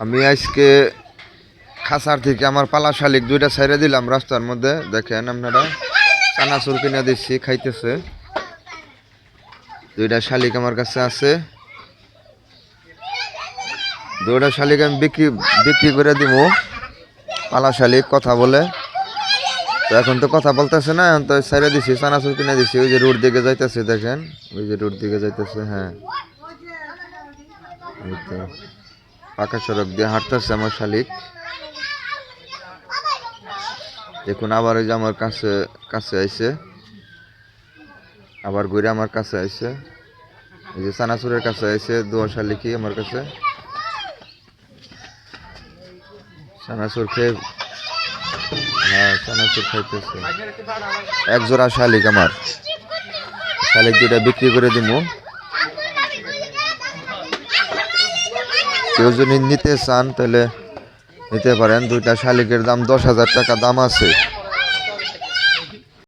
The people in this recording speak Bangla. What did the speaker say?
আমি আজকে খাসার থেকে আমার পালা শালিক দুইটা ছেড়ে দিলাম রাস্তার মধ্যে। দেখেন আপনারা, চানাচুর কিনে দিচ্ছি, খাইতেছে। দুইটা শালিক আমার কাছে আছে। দুইটা শালিক আমি বিক্রি বিক্রি করে দিব। পালা শালিক কথা বলে। তো এখন তো কথা বলতেছে না, এখন তো ছেড়ে দিছি, চানাচুর কিনে দিছি। ওই যে রোড দিকে যাইতেছে, দেখেন। ওই যে রোড দিকে যাইতেছে হ্যাঁ। পাকা সড়ক দিয়ে হাঁটতেছে আমার শালিক। দেখুন আবার ওই যে আমার কাছে কাছে আইছে। আবার ঘুরে আমার কাছে আইছে। এই যে সানাসুরের কাছে আইছে, দুয়া শালিকি আমার কাছে। সানাসুর খেয়ে হ্যাঁ সানাসুর খাইতেছে। এক জোড়া শালিক আমার। শালিক দুটা বিক্রি করে দিমু। কেউ যদি নিতে চান, তাহলে নিতে পারেন। দুইটা শালিকের দাম দশ হাজার টাকা, দাম আছে।